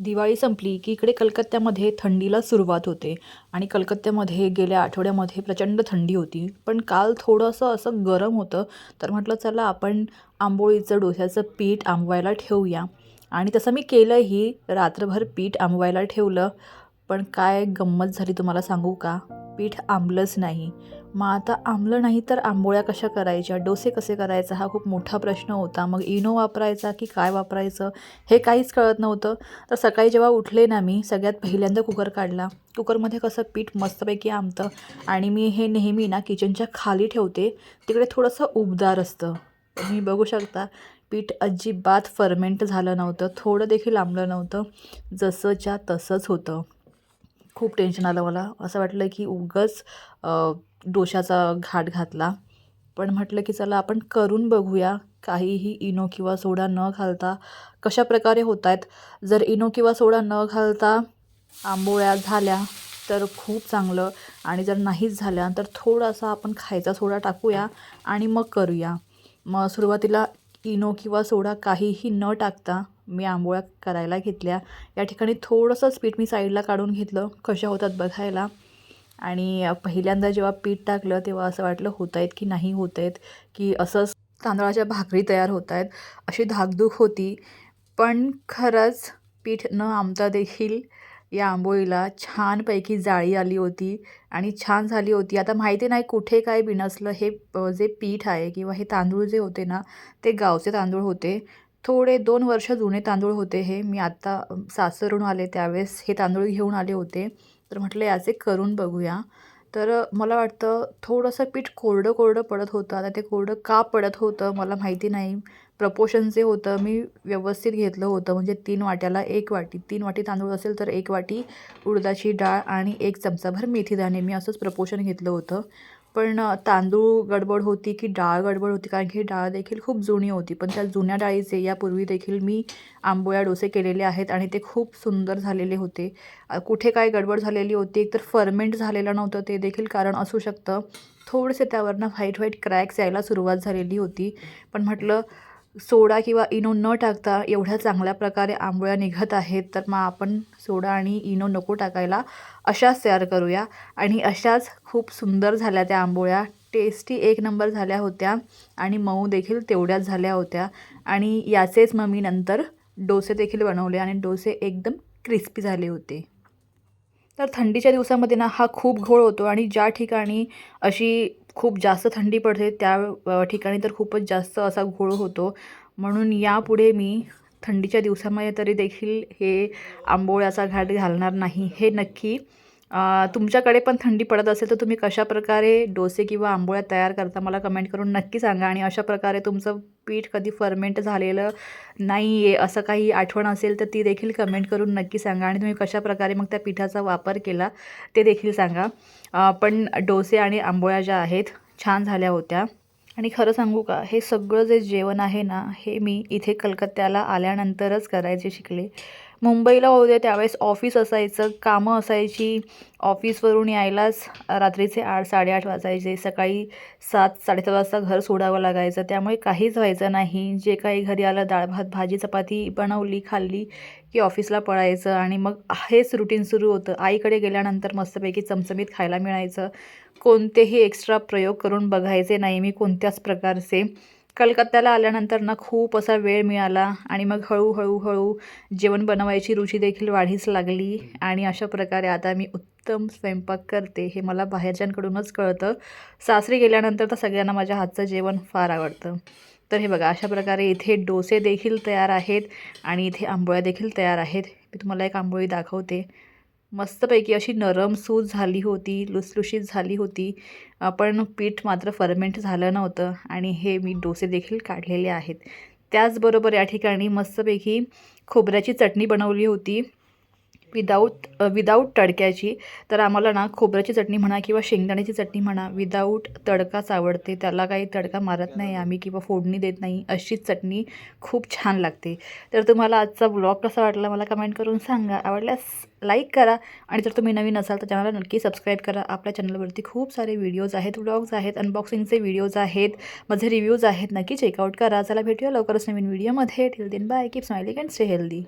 दिवाळी संपली की इकडे कलकत्त्यामध्ये थंडीला सुरुवात होते. आणि कलकत्त्यामध्ये गेल्या आठवड्यामध्ये प्रचंड थंडी होती. पण काल थोडंसं असं गरम होतं. तर म्हटलं चला आपण आंबोळीचं डोस्याचं पीठ आंबवायला ठेवूया. आणि तसं मी केलंही. रात्रभर पीठ आंबवायला ठेवलं. पण काय गंमत झाली तुम्हाला सांगू का? पीठ आंबलंच नाही. मग आता आंबलं नाही तर आंबोळ्या कशा करायच्या? डोसे कसे करायचा? हा खूप मोठा प्रश्न होता. मग इनो वापरायचा की काय वापरायचं? हे काहीच कळत नव्हतं. तर सकाळी जेव्हा उठले ना मी सगळ्यात पहिल्यांदा कुकर काढला. कुकरमध्ये कसं पीठ मस्तपैकी आंबतं आणि मी हे नेहमी ना किचनच्या खाली ठेवते. तिकडे थोडंसं उबदार असतं. तुम्ही बघू शकता पीठ अजिबात फर्मेंट झालं नव्हतं. थोडं देखील आंबलं नव्हतं. जसंच्या तसंच होतं. खूप टेन्शन आलं मला. असं वाटलं की उगच डोशाचा घाट घातला. पण म्हटलं की चला आपण करून बघूया. काहीही इनो किंवा सोडा न घालता कशा प्रकारे होत आहेत जर इनो किंवा सोडा न घालता आंबोळ्या झाल्या तर खूप चांगलं. आणि जर नाहीच झाल्या तर थोडासा आपण खायचा सोडा टाकूया आणि मग करूया. मग सुरुवातीला इनो किंवा सोडा काहीही न टाकता मी आंबोळ्या करायला घेतल्या. या ठिकाणी थोडंसंच पीठ मी साईडला काढून घेतलं. कशा होतात बघायला. आणि पहिल्यांदा जेव्हा पीठ टाकलं तेव्हा असं वाटलं होत आहेत की नाही होत आहेत की असंच तांदळाच्या भाकरी तयार होत आहेत अशी धाकधूक होती. पण खरंच पीठ न आमता देखील या आंबोळीला छानपैकी जाळी आली होती आणि छान झाली होती. आता माहिती नाही कुठे काय बिनसलं हे जे पीठ आहे किंवा हे तांदूळ जे होते ना ते गावचे तांदूळ होते. थोडे दोन वर्ष जुने तांदूळ होते हे. मी आत्ता सासरून आले त्यावेळेस हे तांदूळ घेऊन आले होते. तर म्हटलं याचे करून बघूया. तर मला वाटतं थोडंसं पीठ कोरडं कोरडं पडत होतं. आता ते कोरडं का पडत होतं मला माहिती नाही. प्रपोशन जे होतं मी व्यवस्थित घेतलं होतं. म्हणजे तीन वाट्याला एक वाटी. तीन वाटी तांदूळ असेल तर एक वाटी उडदाची डाळ आणि एक चमचाभर मेथी दाणे मी असंच प्रपोशन घेतलं होतं. पण तांदूळ गडबड होती की डाळ गडबड होती कारण की डाळ देखील खूप जुनी होती. पण त्या जुन्या डाळीचे यापूर्वी देखील मी आंबोळ्या डोसे केलेले आहेत आणि ते खूप सुंदर झालेले होते. कुठे काय गडबड झालेली होती एकतर फर्मेंट झालेलं नव्हतं ते देखील कारण असू शकतं. थोडेसे त्यावरनं व्हाईट व्हाईट क्रॅक्स यायला सुरुवात झालेली होती. पण म्हटलं सोडा किंवा इनो न टाकता एवढ्या चांगल्या प्रकारे आंबोळ्या निघत आहेत तर मग आपण सोडा आणि इनो नको टाकायला अशाच तयार करूया. आणि अशाच खूप सुंदर झाल्या त्या आंबोळ्या. टेस्टी एक नंबर झाल्या होत्या आणि मऊ देखील तेवढ्याच झाल्या होत्या. आणि याचेच मग मी नंतर डोसे देखील बनवले आणि डोसे एकदम क्रिस्पी झाले होते. तर थंडीच्या दिवसामध्ये ना हा खूप घोळ होतो आणि ज्या ठिकाणी अशी खूप जास्त थंडी पडते त्या ठिकाणी तर खूपच जास्त असा घोळ होतो. म्हणून यापुढे मी थंडीच्या दिवसामध्ये तरी देखील हे आंबोळ्याचा घाट घालणार नाही. हे नक्की तुमच्याकडे पण थंडी पडत असेल तर तुम्ही कशाप्रकारे डोसे किंवा आंबोळ्या तयार करता मला कमेंट करून नक्की सांगा आणि अशा प्रकारे तुमचं पीठ कधी फर्मेंट झालेलं नाही आहे असं काही आठवण असेल तर ती देखील कमेंट करून नक्की सांगा आणि तुम्ही कशाप्रकारे मग त्या पिठाचा वापर केला ते देखील सांगा. पण डोसे आणि आंबोळ्या ज्या आहेत छान झाल्या होत्या. आणि खरं सांगू का हे सगळं जे जेवण आहे ना हे मी इथे कलकत्त्याला आल्यानंतरच करायचे शिकले. मुंबईला होते त्यावेळेस ऑफिस असायचं कामं असायची. ऑफिसवरून यायलाच रात्रीचे आठ साडेआठ वाजायचे. सकाळी सात साडेसात वाजता घर सोडावं लागायचं. त्यामुळे काहीच व्हायचं नाही. जे काही घरी आलं डाळ भात भाजी चपाती बनवली खाल्ली की ऑफिसला पळायचं आणि मग हेच रुटीन सुरू होतं. आईकडे गेल्यानंतर मस्तपैकी चमचमीत खायला मिळायचं. कोणतेही एक्स्ट्रा प्रयोग करून बघायचे नाही. मी कोणत्याच प्रकारचे कलकत्त्याला आल्यानंतर ना खूप असा वेळ मिळाला आणि मग हळूहळू हळू जेवण बनवायची रुची देखील वाढीस लागली. आणि अशा प्रकारे आता मी उत्तम स्वयंपाक करते हे मला बाहेरच्यांकडूनच कळतं. सासरी गेल्यानंतर तर सगळ्यांना माझ्या हातचं जेवण फार आवडतं. तर हे बघा अशा प्रकारे इथे डोसे देखील तयार आहेत आणि इथे आंबोळ्या देखील तयार आहेत. मी तुम्हाला एक आंबोळी दाखवते. मस्तपैकी अशी नरम सूज झाली होती लुसलुशीत झाली होती. पण पीठ मात्र फर्मेंट झालं नव्हतं आणि हे मी डोसे देखील काढलेले आहेत. त्याचबरोबर या ठिकाणी मस्तपैकी खोबऱ्याची चटणी बनवली होती. विदाऊट विदाऊट तडक्याची तर आम्हाला ना खोबऱ्याची चटणी म्हणा किंवा शेंगदाण्याची चटणी म्हणा विदाऊट तडकाच आवडते. त्याला काही तडका मारत नाही आम्ही किंवा फोडणी देत नाही. अशीच चटणी खूप छान लागते. तर तुम्हाला आजचा ब्लॉग कसा वाटला मला कमेंट करून सांगा. आवडल्यास लाईक करा आणि जर तुम्ही नवीन असाल तर चॅनलला नक्की सबस्क्राईब करा. आपल्या चॅनलवरती खूप सारे व्हिडिओज आहेत व्लॉग्स आहेत अनबॉक्सिंगचे व्हिडिओज आहेत माझे रिव्ह्यूज आहेत. नक्की चेकआउट करा. चला भेटूया लवकरच नवीन व्हिडिओमध्ये till then bye keep smiling and stay healthy